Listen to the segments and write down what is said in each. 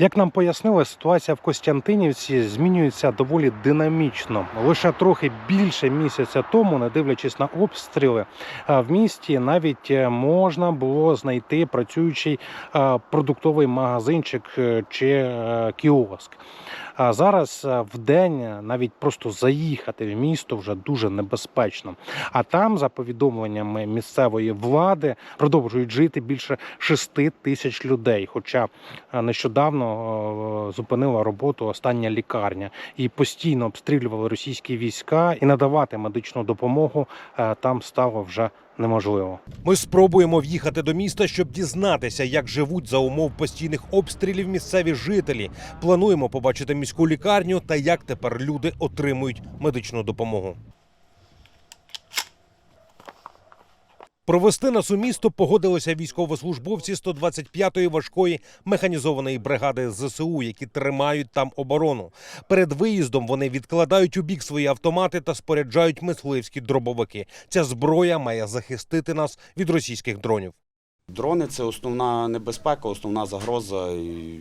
Як нам пояснили, ситуація в Костянтинівці змінюється доволі динамічно. Лише трохи більше місяця тому, не дивлячись на обстріли, в місті навіть е, можна було знайти працюючий а, продуктовий магазинчик е, чи е, кіоск. А зараз е, в день навіть просто заїхати в місто вже дуже небезпечно. А там, за повідомленнями місцевої влади, продовжують жити більше 6 тисяч людей. Хоча е, нещодавно е, зупинила роботу остання лікарня і постійно обстрілювали російські війська, і надавати медичну допомогу е, там стало вже неможливо. Ми спробуємо в'їхати до міста, щоб дізнатися, як живуть за умов постійних обстрілів місцеві жителі. Плануємо побачити міську лікарню та як тепер люди отримують медичну допомогу. Провести нас у місто погодилися військовослужбовці 125-ї важкої механізованої бригади ЗСУ, які тримають там оборону. Перед виїздом вони відкладають у бік свої автомати та споряджають мисливські дробовики. Ця зброя має захистити нас від російських дронів. Дрони це основна небезпека, основна загроза. І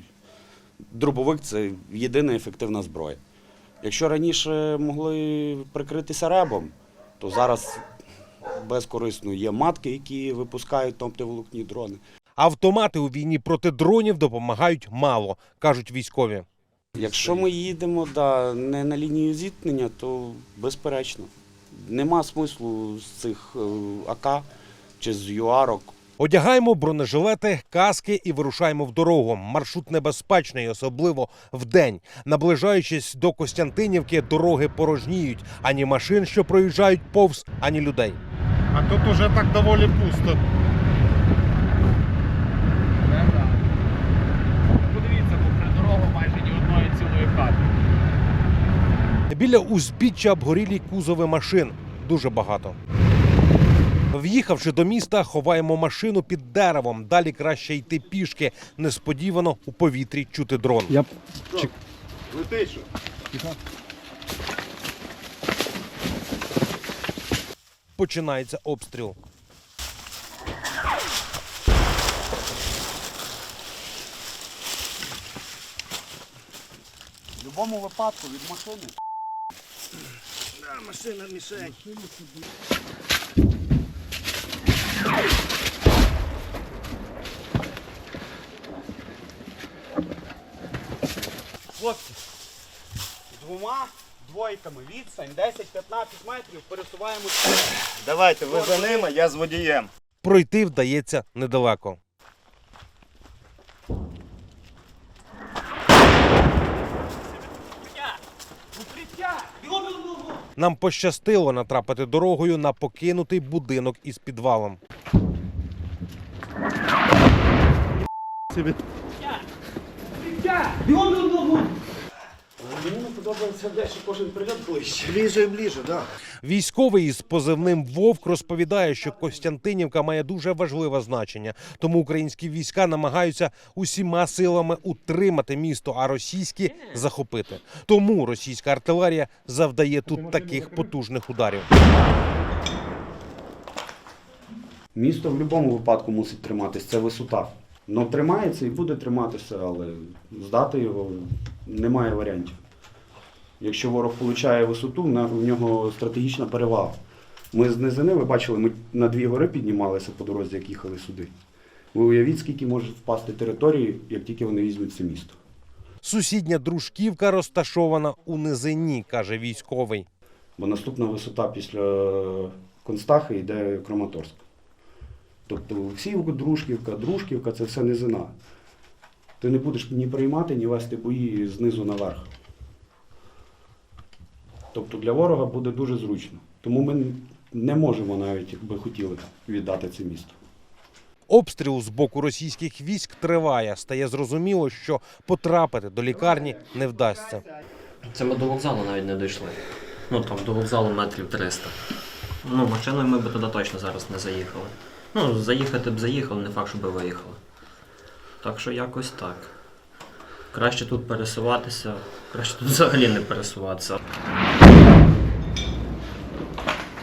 дробовик це єдина ефективна зброя. Якщо раніше могли прикритися ребом, то зараз безкорисно є матки, які випускають оптоволокні дрони. Автомати у війні проти дронів допомагають мало, кажуть військові. Якщо ми їдемо да, не на лінію зіткнення, то безперечно. Нема смислу з цих е, АК чи з ЮАРок Одягаємо бронежилети, каски і вирушаємо в дорогу. Маршрут небезпечний, особливо вдень. Наближаючись до Костянтинівки, дороги порожніють. Ані машин, що проїжджають повз, ані людей. А тут уже так доволі пусто. Подивіться, попри дорогу майже ні одної цілої хати. Біля узбіччя обгорілі кузови машин. Дуже багато. В'їхавши до міста, ховаємо машину під деревом. Далі краще йти пішки. Несподівано у повітрі чути дрон. Я Лети що? Починається обстріл. В будь-якому випадку від машини. машина мішень. Хлопці, двома двойками відстань 10-15 метрів пересуваємося. Давайте, ви за ними, я з водієм. Пройти вдається недалеко. Нам пощастило натрапити дорогою на покинутий будинок із підвалом. Не подобається де, що кожен прильот ближче. Ближе і ближе, так. Військовий із позивним Вовк розповідає, що Костянтинівка має дуже важливе значення, тому українські війська намагаються усіма силами утримати місто, а російські захопити. Тому російська артилерія завдає тут таких потужних ударів. Місто в будь-якому випадку мусить триматися, це висота. Ну, тримається і буде триматися, але здати його немає варіантів. Якщо ворог отримує висоту, в нього стратегічна перевага. Ми з низини, ви бачили, ми на дві гори піднімалися по дорозі, як їхали сюди. Ви уявіть, скільки може впасти території, як тільки вони візьмуть це місто. Сусідня дружківка розташована у низині, каже військовий. Бо наступна висота після Констахи йде Краматорськ. Тобто Олексіївка, Дружківка, Дружківка це все низина. Ти не будеш ні приймати, ні вести бої знизу наверх. Тобто для ворога буде дуже зручно. Тому ми не можемо навіть, якби хотіли, віддати це місто. Обстріл з боку російських військ триває. Стає зрозуміло, що потрапити до лікарні не вдасться. Це ми до вокзалу навіть не дійшли. Ну там до вокзалу метрів 300. Ну, машиною ми б туди точно зараз не заїхали. Ну, заїхати б заїхали, не факт, що би виїхали. Так що якось так. Краще тут пересуватися, краще тут взагалі не пересуватися.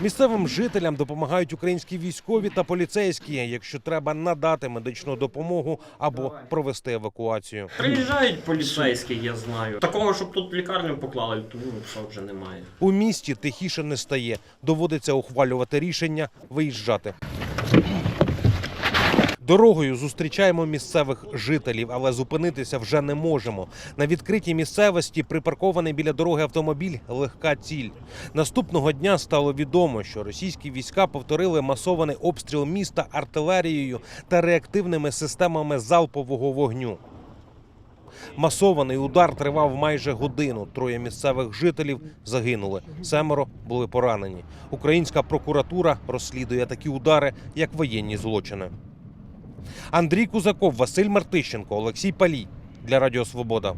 Місцевим жителям допомагають українські військові та поліцейські, якщо треба надати медичну допомогу або провести евакуацію. Приїжджають поліцейські, я знаю. Такого, щоб тут лікарню поклали, тому що вже немає. У місті тихіше не стає. Доводиться ухвалювати рішення виїжджати. Дорогою зустрічаємо місцевих жителів, але зупинитися вже не можемо. На відкритій місцевості припаркований біля дороги автомобіль легка ціль. Наступного дня стало відомо, що російські війська повторили масований обстріл міста артилерією та реактивними системами залпового вогню. Масований удар тривав майже годину. Троє місцевих жителів загинули. Семеро були поранені. Українська прокуратура розслідує такі удари як воєнні злочини. Андрій Кузаков, Василь Мартищенко, Олексій Палій для Радіо Свобода.